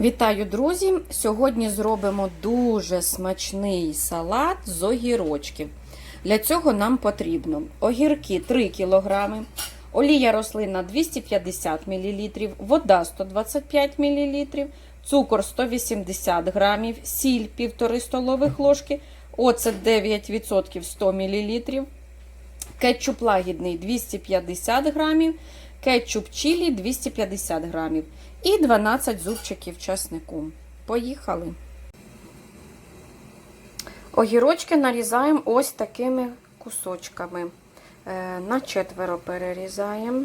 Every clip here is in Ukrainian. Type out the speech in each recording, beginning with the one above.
Вітаю, друзі! Сьогодні зробимо дуже смачний салат з огірочків. Для цього нам потрібно огірки 3 кг, олія рослинна 250 мл, вода 125 мл, цукор 180 г, сіль 1,5 столових ложки, оцет 9% 100 мл, кетчуп лагідний 250 г, кетчуп чилі 250 грамів і 12 зубчиків часнику. Поїхали. Огірочки нарізаємо ось такими кусочками. Е, На четверо перерізаємо.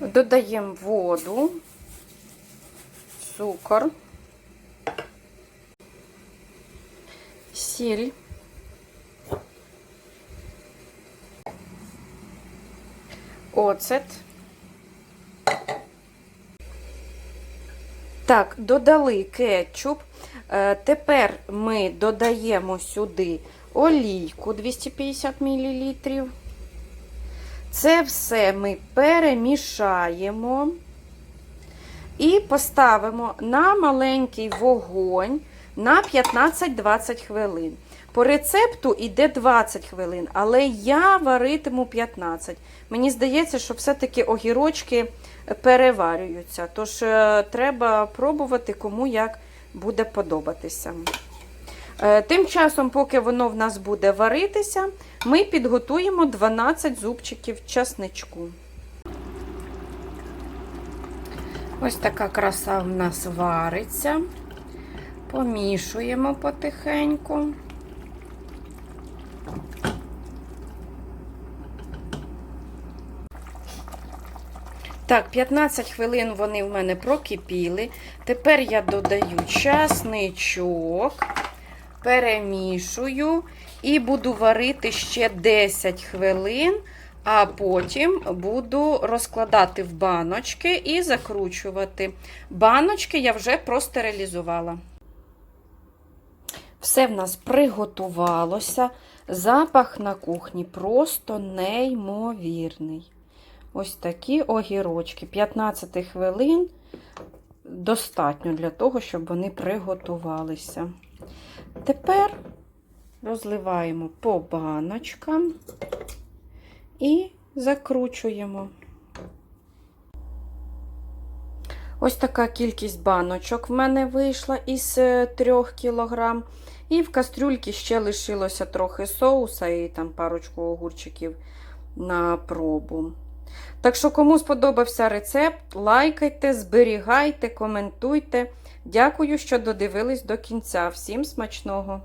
Додаємо воду, цукор, сіль. Оцет. Так, додали кетчуп. Е, Тепер ми додаємо сюди олійку 250 мл. Це все ми перемішаємо і поставимо на маленький вогонь на 15-20 хвилин. По рецепту йде 20 хвилин, але я варитиму 15. Мені здається, що все-таки огірочки переварюються. Тож е, треба пробувати, кому як буде подобатися. Е, Тим часом, поки воно в нас буде варитися, ми підготуємо 12 зубчиків часничку. Ось така краса в нас вариться. Помішуємо потихеньку. Так, 15 хвилин вони в мене прокипіли. Тепер я додаю часничок, перемішую і буду варити ще 10 хвилин, а потім буду розкладати в баночки і закручувати. Баночки я вже простерилізувала. Все в нас приготувалося. Запах на кухні просто неймовірний. Ось такі огірочки. 15 хвилин достатньо для того, щоб вони приготувалися. Тепер розливаємо по баночкам і закручуємо. Ось така кількість баночок в мене вийшла із 3 кг. І в кастрюльці ще лишилося трохи соуса і там парочку огурчиків на пробу. Так що, кому сподобався рецепт, лайкайте, зберігайте, коментуйте. Дякую, що додивились до кінця. Всім смачного!